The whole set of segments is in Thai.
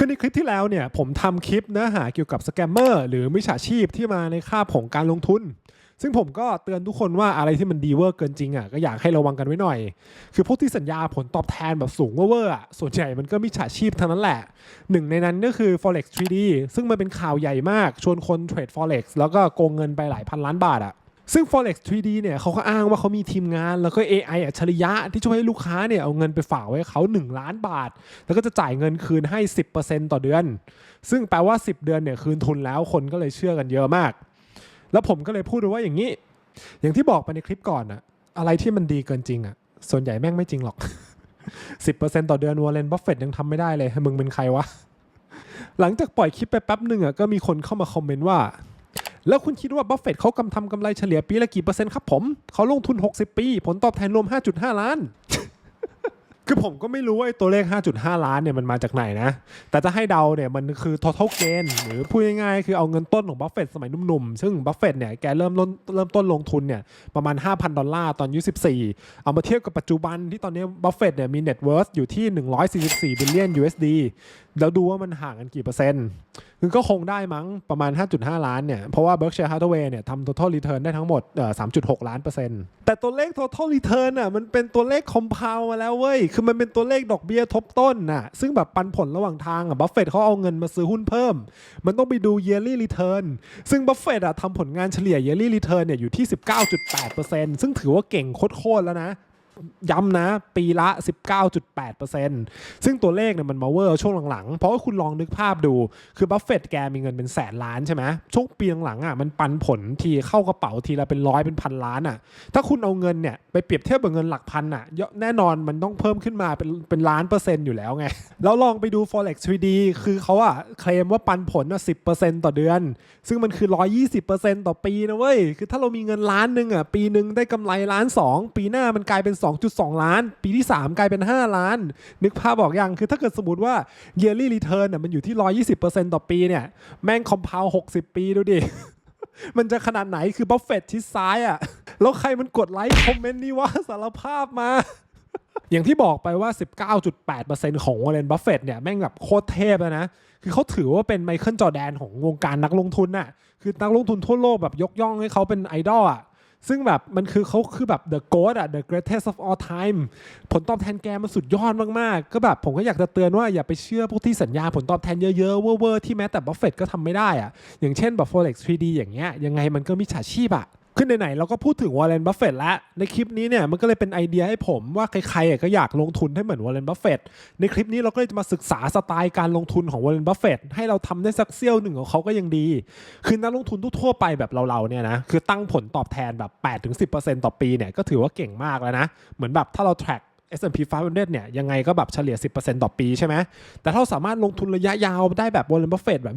คือในคลิปที่แล้วเนี่ยผมทำคลิปเนื้อหาเกี่ยวกับสแกมเมอร์หรือมิจฉาชีพที่มาในคาบของการลงทุน ซึ่งผมก็เตือนทุกคนว่าอะไรที่มันดีเวอร์เกินจริงอะก็อยากให้ระวังกันไว้หน่อย คือพวกที่สัญญาผลตอบแทนแบบสูงเวอร์ๆอะส่วนใหญ่มันก็มิจฉาชีพทั้งนั้นแหละ หนึ่งในนั้นก็คือ forex 3D ซึ่งมันเป็นข่าวใหญ่มากชวนคนเทรด forex แล้วก็โกงเงินไปหลายพันล้านบาทอะ ซึ่ง forex 3D เนี่ยเขาก็อ้างว่าเขามีทีมงาน แล้วก็ AI อัจฉริยะที่ช่วยให้ลูกค้าเนี่ยเอาเงินไปฝากไว้เขา 1 ล้านบาท แล้วก็จะจ่ายเงินคืนให้ 10%ต่อเดือน ซึ่งแปลว่า 10 เดือนเนี่ยคืนทุนแล้วคนก็เลยเชื่อกันเยอะมาก แล้วผมก็เลยพูดว่าอย่างนี้ อย่างที่บอกไปในคลิปก่อนอะอะไรที่มันดีเกินจริงอะส่วนใหญ่แม่งไม่จริงหรอก 10%ต่อเดือนวอร์เรนบัฟเฟตยังทำไม่ได้เลยมึงเป็นใครวะหลังจากปล่อยคลิปไปแป๊บหนึ่งอะก็มีคนเข้ามาคอมเมนต์ว่า แล้วคุณคิดว่าบัฟเฟตเขากำทำกำไรเฉลี่ยปีละกี่เปอร์เซ็นต์ครับผม เขาลงทุน 60 ปี ผลตอบแทนรวม 5.5 ล้าน คือผมก็ไม่รู้ว่าไอตัวเลข 5.5 ล้านเนี่ยมันมาจากไหนนะ แต่จะให้เดาเนี่ยมันคือ total gain หรือพูดง่ายๆ คือเอาเงินต้นของบัฟเฟตสมัยหนุ่มๆ ซึ่งบัฟเฟตเนี่ยแกเริ่มต้นเริ่มต้นลงทุนเนี่ยประมาณ 5,000 ดอลลาร์ตอนอายุ14 เอามาเทียบกับปัจจุบันที่ตอนนี้บัฟเฟตเนี่ยมี net worth อยู่ที่ 144 billion USD แล้วดูว่ามันห่างกันกี่เปอร์เซ็นต์ คือก็คงได้มั้งประมาณ 5.5 ล้านเนี่ย เพราะว่า Berkshire Hathaway เนี่ยทำ total return ได้ทั้งหมด 3.6 ล้านเปอร์เซ็นต์แต่ตัวเลข total return อะมันเป็นตัวเลข compound มาแล้วเว้ย คือมันเป็นตัวเลขดอกเบี้ยทบต้นน่ะ ซึ่งแบบปันผลระหว่างทางอะบัฟเฟตเขาเอาเงินมาซื้อหุ้นเพิ่ม มันต้องไปดู yearly return ซึ่งบัฟเฟตอะทำผลงานเฉลี่ย yearly return เนี่ยอยู่ที่ 19.8%ซึ่งถือว่าเก่งโคตรๆแล้วนะ ย้ำนะปีละ 19.8%ซึ่งตัวเลขเนี่ยมันมาเวอร์ช่วงหลังๆ เพราะว่าคุณลองนึกภาพดู คือบัฟเฟตแกมีเงินเป็นแสนล้านใช่ไหมช่วงปีหลังๆอะมันปันผลทีเข้ากระเป๋าทีละเป็นร้อยเป็นพันล้านอะ ถ้าคุณเอาเงินเนี่ยไปเปรียบเทียบกับเงินหลักพันอะแน่นอนมันต้องเพิ่มขึ้นมาเป็นเป็นล้านเปอร์เซ็นต์อยู่แล้วไง แล้วลองไปดู forex 3D คือเขาอะเคลมว่าปันผลอะ10%ต่อเดือน ซึ่งมันคือ 120%ต่อปีนะเว้ย คือถ้าเรามีเงินล้านหนึ่งอะปีหนึ่งได้กำไรล้าน2ปีหน้ามันกลายเป็น2.2 ล้าน ปีที่ 3 กลายเป็น 5 ล้าน นึกภาพบอกยัง คือถ้าเกิดสมมติว่า yearly return อะมันอยู่ที่ 120%ต่อปีเนี่ย แม่ง compound 60 ปีดูดิ มันจะขนาดไหนคือบัฟเฟตชิดซ้ายอะ แล้วใครมันกดไลค์คอมเมนต์นี่ว่าสารภาพมาอย่างที่บอกไปว่า 19.8%ของวอร์เรนบัฟเฟตเนี่ย แม่งแบบโคตรเทพแล้วนะ คือเขาถือว่าเป็นไมเคิลจอแดนของวงการนักลงทุนน่ะ คือนักลงทุนทั่วโลกแบบยกย่องให้เขาเป็นไอดอลอะ ซึ่งแบบมันคือเขาคือแบบ the goat อะ the greatest of all time ผลตอบแทนแกมันสุดยอดมาก ๆ ก็แบบผมก็อยากจะเตือนว่าอย่าไปเชื่อพวกที่สัญญาผลตอบแทนเยอะ ๆ เวอร์ๆที่แม้แต่บัฟเฟตก็ทำไม่ได้อะอย่างเช่นแบบ forex 3D อย่างเงี้ยยังไงมันก็มิจฉาชีพอะ ขึ้นไหนๆเราก็พูดถึงวอร์เรนบัฟเฟตแล้ว ในคลิปนี้เนี่ยมันก็เลยเป็นไอเดียให้ผมว่าใครๆก็อยากลงทุนให้เหมือนวอร์เรนบัฟเฟตในคลิปนี้เราก็เลยจะมาศึกษาสไตล์การลงทุนของวอร์เรนบัฟเฟตให้เราทำได้สักเซี่ยวหนึ่งของเขาก็ยังดี คือนักลงทุนทั่วไปแบบเราๆเนี่ยนะคือตั้งผลตอบแทนแบบ 8-10%ต่อปีเนี่ยก็ถือว่าเก่งมากแล้วนะ เหมือนแบบถ้าเรา track S&P 500 เนี่ยยังไงก็แบบเฉลี่ย 10%ต่อปีใช่ไหม แต่ถ้าเราสามารถลงทุนระยะยาวได้แบบวอร์เรนบัฟเฟตแบบ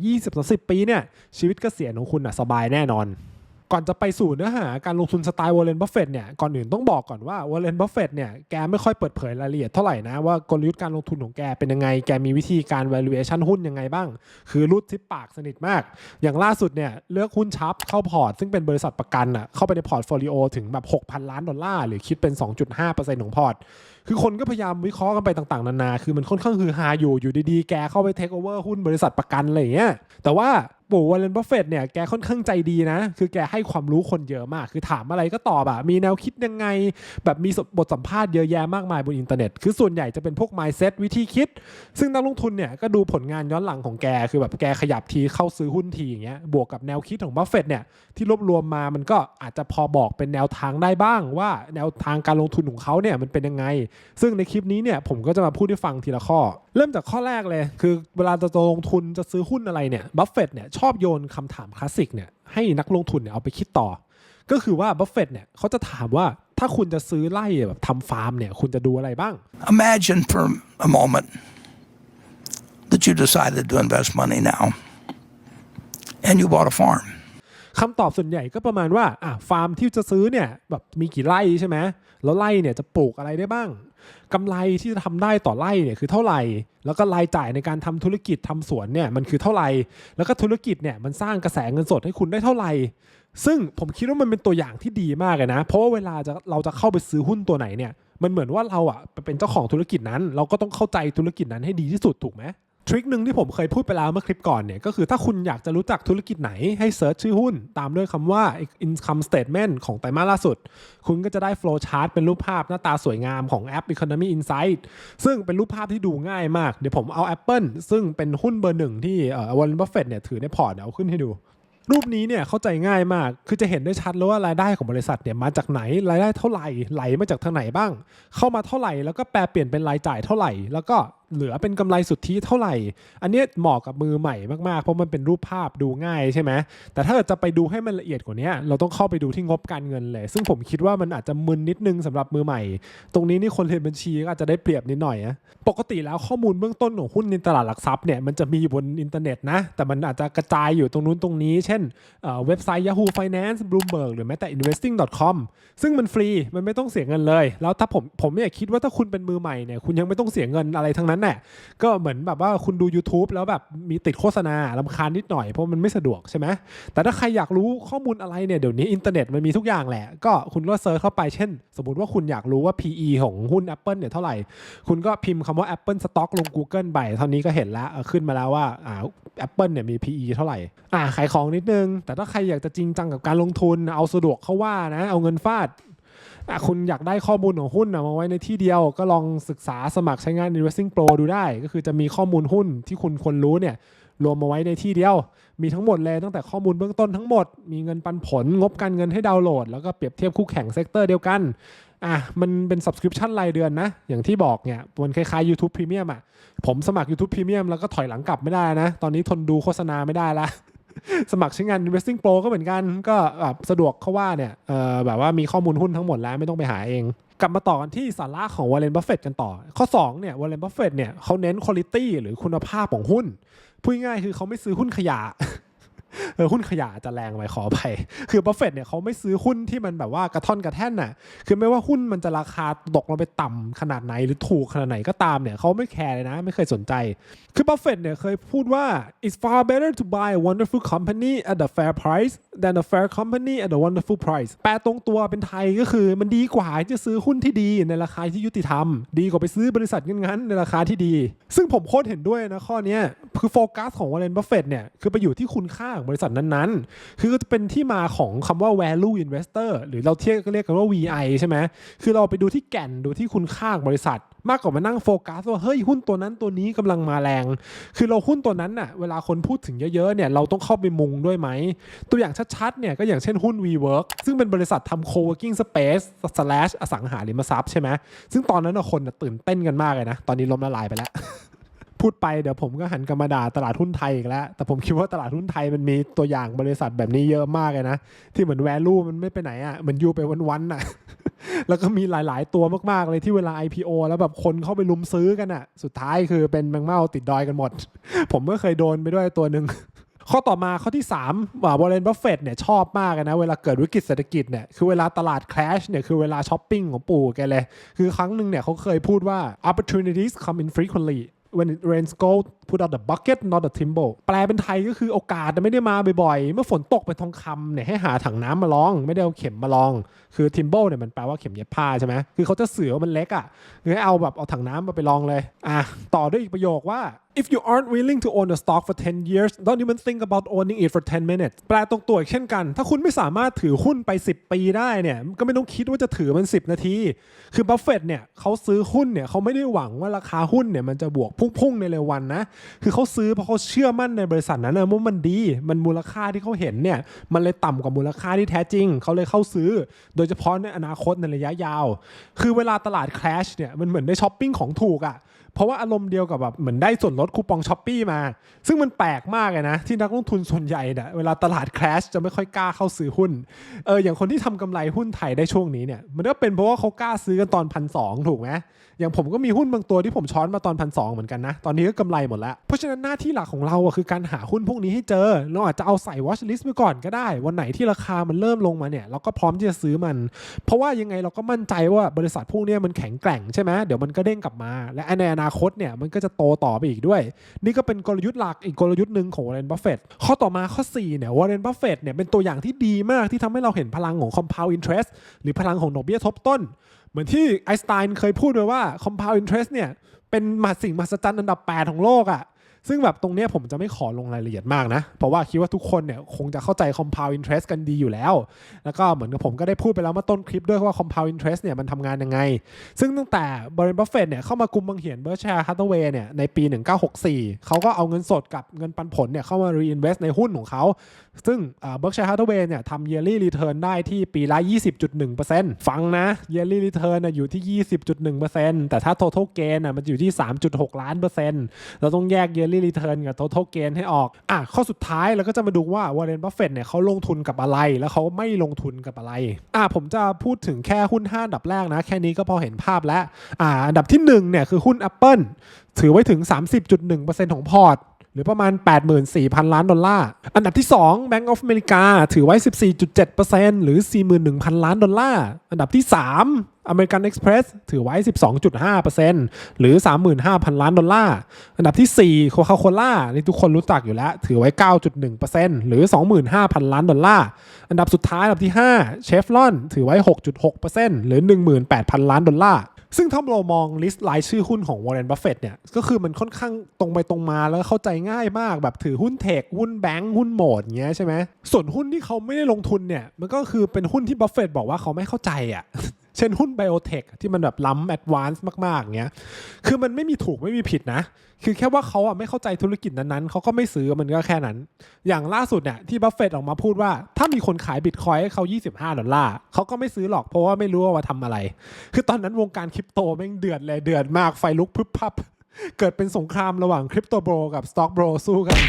20-10 ปีเนี่ยชีวิตเกษียณของคุณอะสบายแน่นอน ก่อนจะไปสู่เนื้อหาการลงทุนสไตล์วอร์เรนบัฟเฟตเนี่ยก่อนอื่นต้องบอกก่อนว่าวอร์เรนบัฟเฟตเนี่ยแกไม่ค่อยเปิดเผยรายละเอียดเท่าไหร่นะว่ากลยุทธ์การลงทุนของแกเป็นยังไง แกมีวิธีการ valuation หุ้นยังไงบ้าง คือรูดทิปปากสนิทมาก อย่างล่าสุดเนี่ยเลือกหุ้นชับเข้าพอร์ต ซึ่งเป็นบริษัทประกันอะเข้าไปในพอร์ตโฟลิโอถึงแบบ6,000 ล้านดอลลาร์หรือคิดเป็น 2.5%ของพอร์ตคือคนก็พยายามวิเคราะห์กันไปต่างๆ นานา คือมันค่อนข้างคือฮาอยู่ อยู่ดีๆ แกเข้าไปเทคโอเวอร์หุ้นบริษัทประกันอะไรอย่างเงี้ย แต่ว่าปู่วอร์เรนบัฟเฟตเนี่ย แกค่อนข้างใจดีนะ คือแกให้ความรู้คนเยอะมาก คือถามอะไรก็ตอบอะมีแนวคิดยังไง แบบมีบทสัมภาษณ์เยอะแยะมากมายบนอินเทอร์เน็ต คือส่วนใหญ่จะเป็นพวก mindset วิธีคิด ซึ่งนักลงทุนเนี่ยก็ดูผลงานย้อนหลังของแก คือแบบแกขยับทีเข้าซื้อหุ้นทีอย่างเงี้ย บวกกับแนวคิดของบัฟเฟตเนี่ยที่รวบรวมมา มันก็อาจจะพอบอกเป็นแนวทางได้บ้างว่าแนวทางการลงทุนของเขาเนี่ยมันเป็นยังไงซึ่งในคลิปนี้เนี่ยผมก็จะมาพูดให้ฟังทีละข้อ เริ่มจากข้อแรกเลย คือเวลาจะลงทุนจะซื้อหุ้นอะไรเนี่ยบัฟเฟตเนี่ยชอบโยนคำถามคลาสสิกเนี่ยให้นักลงทุนเนี่ยเอาไปคิดต่อ ก็คือว่าบัฟเฟตเนี่ยเขาจะถามว่าถ้าคุณจะซื้อไร่แบบทำฟาร์มเนี่ยคุณจะดูอะไรบ้าง Imagine for a moment that you decided to invest money now and you bought a farm. คำตอบส่วนใหญ่ก็ประมาณว่าอะฟาร์มที่จะซื้อเนี่ยแบบมีกี่ไร่ใช่ไหมแล้วไร่เนี่ยจะปลูกอะไรได้บ้างกำไรที่จะทำได้ต่อไร่เนี่ยคือเท่าไหร่ แล้วก็รายจ่ายในการทำธุรกิจทำสวนเนี่ยมันคือเท่าไหร่ แล้วก็ธุรกิจเนี่ยมันสร้างกระแสเงินสดให้คุณได้เท่าไหร่ ซึ่งผมคิดว่ามันเป็นตัวอย่างที่ดีมากเลยนะ เพราะว่าเวลาจะเราจะเข้าไปซื้อหุ้นตัวไหนเนี่ยมันเหมือนว่าเราอะเป็นเจ้าของธุรกิจนั้น เราก็ต้องเข้าใจธุรกิจนั้นให้ดีที่สุดถูกไหม ทริคหนึ่งที่ผมเคยพูดไปแล้วเมื่อคลิปก่อนเนี่ยก็คือถ้าคุณอยากจะรู้จักธุรกิจไหนให้เซิร์ชชื่อหุ้น ตามด้วยคำว่า income statement ของไตรมาสล่าสุด คุณก็จะได้ flow chart เป็นรูปภาพหน้าตาสวยงามของแอป Economy Insight ซึ่งเป็นรูปภาพที่ดูง่ายมาก เดี๋ยวผมเอา Apple ซึ่งเป็นหุ้นเบอร์หนึ่งที่วอลเลนบัฟเฟตเนี่ยถือในพอร์ตเดี๋ยวเอาขึ้นให้ดูรูปนี้เนี่ยเข้าใจง่ายมาก คือจะเห็นได้ชัดเลยว่ารายได้ของบริษัทเนี่ยมาจากไหน รายได้เท่าไหร่ ไหลมาจากทางไหนบ้าง เข้ามาเท่าไหร่ แล้วก็แปลเปลี่ยนเป็นรายจ่ายเท่าไหร่ แล้วก็ เหลือเป็นกำไรสุทธิเท่าไหร่ อันนี้เหมาะกับมือใหม่มากๆ เพราะมันเป็นรูปภาพดูง่ายใช่ไหมแต่ถ้าเกิดจะไปดูให้มันละเอียดกว่านี้เราต้องเข้าไปดูที่งบการเงินเลย ซึ่งผมคิดว่ามันอาจจะมึนนิดนึงสำหรับมือใหม่ ตรงนี้นี่คนเรียนบัญชีก็อาจจะได้เปรียบนิดหน่อยนะปกติแล้วข้อมูลเบื้องต้นของหุ้นในตลาดหลักทรัพย์เนี่ยมันจะมีอยู่บนอินเทอร์เน็ตนะแต่มันอาจจะกระจายอยู่ตรงนู้นตรงนี้ เช่นเอ่อเว็บไซต์ Yahoo Finance Bloomberg หรือแม้แต่ investing.com ซึ่งมันฟรีมันไม่ต้องเสียเงินเลย แล้วถ้าผมผมเนี่ยคิดว่าถ้าคุณเป็นมือใหม่เนี่ยคุณยังไม่ต้องเสียเงินอะไรทั้งนั้นแหละก็เหมือนแบบว่าคุณดู YouTube แล้วแบบมีติดโฆษณาลำคาญนิดหน่อยเพราะมันไม่สะดวกใช่ไหมแต่ถ้าใครอยากรู้ข้อมูลอะไรเนี่ยเดี๋ยวนี้อินเทอร์เน็ตมันมีทุกอย่างแหละ ก็คุณก็เซิร์ชเข้าไปเช่น สมมติว่าคุณอยากรู้ว่า PE ของหุ้น Apple เนี่ยเท่าไหร่ คุณก็พิมพ์คำว่า Apple Stock ลง Google ไปเท่านี้ก็เห็นแล้วขึ้นมาแล้วว่าอ่า Apple เนี่ยมี PE เท่าไหร่อ่าขายของนิดนึง แต่ถ้าใครอยากจะจริงจังกับการลงทุนเอาสะดวกเข้าว่านะเอาเงินฟาด คุณอยากได้ข้อมูลของหุ้นมาไว้ในที่เดียวก็ลองศึกษาสมัครใช้งาน Investing Pro ดูได้ ก็คือจะมีข้อมูลหุ้นที่คุณควรรู้เนี่ยรวมมาไว้ในที่เดียว มีทั้งหมดเลยตั้งแต่ข้อมูลเบื้องต้นทั้งหมด มีเงินปันผล งบการเงินให้ดาวน์โหลด แล้วก็เปรียบเทียบคู่แข่งเซกเตอร์เดียวกันอะมันเป็น subscription รายเดือนนะ อย่างที่บอกเนี่ยมันคล้ายๆ YouTube Premium อะผมสมัคร YouTube Premium แล้วก็ถอยหลังกลับไม่ได้นะ ตอนนี้ทนดูโฆษณาไม่ได้ละ สมัครใช้งาน Investing Pro ก็เหมือนกัน ก็แบบสะดวกเขาว่าเนี่ยแบบว่ามีข้อมูลหุ้นทั้งหมดแล้วไม่ต้องไปหาเอง กลับมาต่อกันที่สาระของวอลเลนบัฟเฟตกันต่อ ข้อ2เนี่ยวอลเลนบัฟเฟตเนี่ยเขาเน้นคุณภาพหรือคุณภาพของหุ้นพูดง่ายคือเขาไม่ซื้อหุ้นขยะ เออหุ้นขยะจะแรงไปขอไปคือบัฟเฟตเนี่ยเขาไม่ซื้อหุ้นที่มันแบบว่ากระท่อนกระแท่นน่ะ คือไม่ว่าหุ้นมันจะราคาตกลงไปต่ำขนาดไหนหรือถูกขนาดไหนก็ตามเนี่ยเขาไม่แคร์เลยนะ ไม่เคยสนใจ คือบัฟเฟตเนี่ยเคยพูดว่า it's far better to buy a wonderful company at a fair price than a fair company at a wonderful price แปลตรงตัวเป็นไทยก็คือมันดีกว่าจะซื้อหุ้นที่ดีในราคาที่ยุติธรรม ดีกว่าไปซื้อบริษัทงั้นๆในราคาที่ดี ซึ่งผมโคตรเห็นด้วยนะข้อนี้คือโฟกัสของวอร์เรนบัฟเฟตเนี่ยคือไปอยู่ที่คุณค่าของบริษัทนั้นๆ คือก็จะเป็นที่มาของคำว่า value investor หรือเราเทียกเรียกกันว่า VI ใช่ไหมคือเราไปดูที่แก่นดูที่คุณค่าของบริษัทมากกว่ามานั่งโฟกัสว่าเฮ้ยหุ้นตัวนั้นตัวนี้กำลังมาแรง คือเราหุ้นตัวนั้นน่ะเวลาคนพูดถึงเยอะๆเนี่ยเราต้องเข้าไปมุงด้วยไหม ตัวอย่างชัดๆเนี่ยก็อย่างเช่นหุ้น WeWork ซึ่งเป็นบริษัททำ co-working space slash อสังหาริมทรัพย์ใช่ไหมซึ่งตอนนั้นน่ะคนน่ะตื่นเต้นกันมากเลยนะ ตอนนี้ล้มละลายไปแล้วพูดไปเดี๋ยวผมก็หันกลับมาด่าตลาดหุ้นไทยอีกแล้ว แต่ผมคิดว่าตลาดหุ้นไทยมันมีตัวอย่างบริษัทแบบนี้เยอะมากเลยนะ ที่เหมือน value มันไม่ไปไหนอะเหมือนอยู่ไปวันๆอะ แล้วก็มีหลายๆ ตัวมากๆเลยที่เวลา IPO แล้วแบบคนเข้าไปลุมซื้อกันอะ สุดท้ายคือเป็นแมงเม่าติดดอยกันหมด ผมก็เคยโดนไปด้วยตัวหนึ่งข้อต่อมาข้อที่3ว่าวอร์เรนบัฟเฟตเนี่ยชอบมากนะ เวลาเกิดวิกฤตเศรษฐกิจเนี่ยคือเวลาตลาด crash เนี่ยคือเวลาช้อปปิ้งของปู่แกเลย คือครั้งหนึ่งเนี่ยเขาเคยพูดว่า opportunities come in frequently when it rains gold put out the bucket not the timble แปลเป็นไทยก็คือโอกาสไม่ได้มาบ่อยๆ เมื่อฝนตกเป็นทองคำเนี่ยให้หาถังน้ำมาลอง ไม่ได้เอาเข็มมาลอง คือ timble เนี่ยมันแปลว่าเข็มเย็บผ้าใช่ไหมคือเขาจะเสือว่ามันเล็กอะเลยเอาแบบเอาถังน้ำมาไปลองเลย อะ ต่อด้วยอีกประโยคว่า if you aren't willing to own a stock for 10 years don't even think about owning it for 10 minutes แปลตรงตัวอีกเช่นกัน ถ้าคุณไม่สามารถถือหุ้นไป 10 ปีได้เนี่ย ก็ไม่ต้องคิดว่าจะถือมัน 10 นาที คือบัฟเฟตเนี่ยเขาซื้อหุ้นเนี่ยเขาไม่ได้หวังว่าราคาหุ้นเนี่ยมันจะบวกพุ่งๆ ในเร็ววันนะ คือเขาซื้อเพราะเขาเชื่อมั่นในบริษัทนั้นนะว่ามันดี มันมูลค่าที่เขาเห็นเนี่ย มันเลยต่ำกว่ามูลค่าที่แท้จริง เขาเลยเข้าซื้อ โดยเฉพาะในอนาคตในระยะยาว คือเวลาตลาด crash เนี่ย มันเหมือนได้ช้อปปิ้งของถูกอะ่ะ เพราะว่าอารมณ์เดียวกับแบบเหมือนได้ส่วนลดคูปองช้อปปี้มา ซึ่งมันแปลกมากเลยนะ ที่นักลงทุนส่วนใหญ่เนี่ยเวลาตลาด crash จะไม่ค่อยกล้าเข้าซื้อหุ้นเอออย่างคนที่ทำกำไรหุ้นไทยได้ช่วงนี้เนี่ยมันก็เป็นเพราะว่าเขากล้าซื้อกันตอนพันสองถูกไหมอย่างผมก็มีหุ้นบางตัวที่ผมช้อนมาตอนพันสองเหมือนกันนะ ตอนนี้ก็กำไรหมดแล้ว เพราะฉะนั้นหน้าที่หลักของเราอะคือการหาหุ้นพวกนี้ให้เจอเราอาจจะเอาใส่ watch list ไว้ก่อนก็ได้ วันไหนที่ราคามันเริ่มลงมาเนี่ยเราก็พร้อมที่จะซื้อมัน เพราะว่ายังไงเราก็มั่นใจว่าบริษัทพวกนี้มันแข็งแกร่งใช่ไหมเดี๋ยวมันก็เด้งกลับมาและในอนาคตเนี่ยมันก็จะโตต่อไปอีกด้วย นี่ก็เป็นกลยุทธ์หลักอีกกลยุทธ์หนึ่งของวอร์เรนบัฟเฟตข้อต่อมาข้อ 4 เนี่ยวอร์เรนบัฟเฟตเนี่ยเป็นตัวอย่างที่ดีมากที่ทำให้เราเห็นพลังของ compound interest หรือพลังของดอกเบี้ยทบต้น เหมือนที่ไอน์สไตน์เคยพูดไว้ว่า compound interest เนี่ยเป็นมหัศสิ่งมหัศจรรย์อันดับ 8 ของโลกอะ่ะ ซึ่งแบบตรงเนี้ยผมจะไม่ขอลงรายละเอียดมากนะ เพราะว่าคิดว่าทุกคนเนี่ยคงจะเข้าใจ compound interest กันดีอยู่แล้ว แล้วก็เหมือนกับผมก็ได้พูดไปแล้วเมื่อต้นคลิปด้วยว่า compound interest เนี่ยมันทำงานยังไง ซึ่งตั้งแต่บริ n บัฟเฟตเนี่ยเข้ามากุมบังเหียนเบอร์แชร์ฮัตเทเวย์เนี่ยในปี 1964 เขาก็เอาเงินสดกับเงินปันผลเนี่ยเข้ามา reinvest ในหุ้นของเขา ซึ่งเบิร์กชัยฮัตเทเวย์เนี่ยทำ yearly return ได้ที่ปีละ20.1%ฟังนะ yearly return นะอยู่ที่ 20.1%แต่ถ้า total gain นะมันอยู่ที่ 3.6 ล้านเปอร์เซ็นต์เราต้องแยก yearly return กับ total gain ให้ออกอะข้อสุดท้ายเราก็จะมาดูว่าวอร์เรนบัฟเฟตเนี่ยเขาลงทุนกับอะไร แล้วเขาไม่ลงทุนกับอะไรอะผมจะพูดถึงแค่หุ้น 5 อันดับแรกนะ แค่นี้ก็พอเห็นภาพแล้วอ่าอันดับที่1เนี่ยคือหุ้น Apple ถือไว้ถึง 30.1%ของพอร์ต หรือประมาณ 84,000 ล้านดอลลาร์ อันดับที่ 2 Bank of America ถือไว้ 14.7%หรือ 41,000 ล้านดอลลาร์ อันดับที่ 3 American Express ถือไว้ 12.5%หรือ 35,000 ล้านดอลลาร์ อันดับที่ 4 Coca-Cola นี่ทุกคนรู้จักอยู่แล้ว ถือไว้ 9.1%หรือ 25,000 ล้านดอลลาร์ อันดับสุดท้ายอันดับที่ 5 Chevron ถือไว้ 6.6%หรือ 18,000 ล้านดอลลาร์ ซึ่งถ้าเรามองลิสต์รายชื่อหุ้นของวอร์เรนบัฟเฟตเนี่ยก็คือมันค่อนข้างตรงไปตรงมาแล้วเข้าใจง่ายมากแบบถือหุ้นเทคหุ้นแบงก์หุ้นโหมดเงี้ยใช่ไหมส่วนหุ้นที่เขาไม่ได้ลงทุนเนี่ยมันก็คือเป็นหุ้นที่บัฟเฟตบอกว่าเขาไม่เข้าใจอะ ช่นหุ้นไบโอเทคที่มันแบบล้ำแอดวานซ์มากๆอย่างเงี้ยคือมันไม่มีถูกไม่มีผิดนะ คือแค่ว่าเขาอะไม่เข้าใจธุรกิจนั้นๆเขาก็ไม่ซื้อมันก็แค่นั้น อย่างล่าสุดเนี่ยที่บัฟเฟตออกมาพูดว่า ถ้ามีคนขายบิตคอยให้เขา 25 ดอลลาร์เขาก็ไม่ซื้อหรอกเพราะว่าไม่รู้ว่ามาทำอะไร คือตอนนั้นวงการคริปโตแม่งเดือดเลยเดือดมากไฟลุกพึบพับเกิดเป็นสงครามระหว่างคริปโตโบรกับสต็อกโบรสู้กัน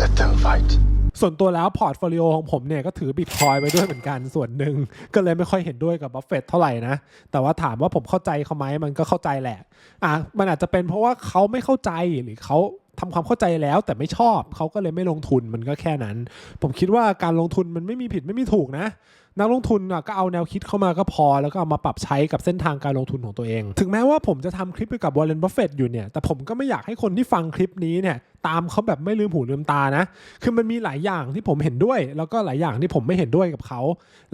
Let them fight. ส่วนตัวแล้วพอร์ตโฟลิโอของผมเนี่ยก็ถือบิตคอยไปด้วยเหมือนกันส่วนหนึ่งก็เลยไม่ค่อยเห็นด้วยกับบัฟเฟตเท่าไหร่นะ แต่ว่าถามว่าผมเข้าใจเขาไหมมันก็เข้าใจแหละอะมันอาจจะเป็นเพราะว่าเขาไม่เข้าใจหรือเขา ทำความเข้าใจแล้วแต่ไม่ชอบเขาก็เลยไม่ลงทุนมันก็แค่นั้น ผมคิดว่าการลงทุนมันไม่มีผิดไม่มีถูกนะนักลงทุนก็เอาแนวคิดเข้ามาก็พอ แล้วก็เอามาปรับใช้กับเส้นทางการลงทุนของตัวเอง ถึงแม้ว่าผมจะทำคลิปเกี่ยวกับวอร์เรนบัฟเฟตอยู่เนี่ย แต่ผมก็ไม่อยากให้คนที่ฟังคลิปนี้เนี่ยตามเขาแบบไม่ลืมหูลืมตานะ คือมันมีหลายอย่างที่ผมเห็นด้วย แล้วก็หลายอย่างที่ผมไม่เห็นด้วยกับเขา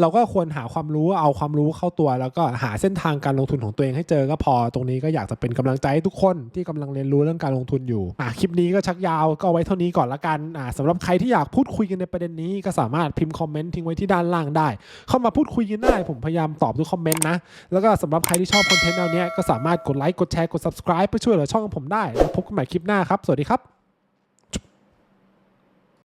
เราก็ควรหาความรู้เอาความรู้เข้าตัว แล้วก็หาเส้นทางการลงทุนของตัวเองให้เจอก็พอ ตรงนี้ก็อยากจะเป็นกำลังใจให้ทุกคนที่กำลังเรียนรู้เรื่องการลงทุนอยู่อะคลิปนี้ก็ชักยาวก็เอาไว้เท่านี้ก่อนละกันอะสำหรับใครที่อยากพูดคุยกันในประเด็นนี้ก็สามารถพิมพ์คอมเมนต์ทิ้งไว้ที่ด้านล่างได้ เข้ามาพูดคุยกันได้ ผมพยายามตอบทุกคอมเมนต์นะ แล้วก็สำหรับใครที่ชอบคอนเทนต์แนวเนี้ยก็สามารถกดไลค์กดแชร์กด subscribe เพื่อช่วยเหลือช่องของผมได้แล้วพบกันใหม่คลิปหน้าครับ สวัสดีครับ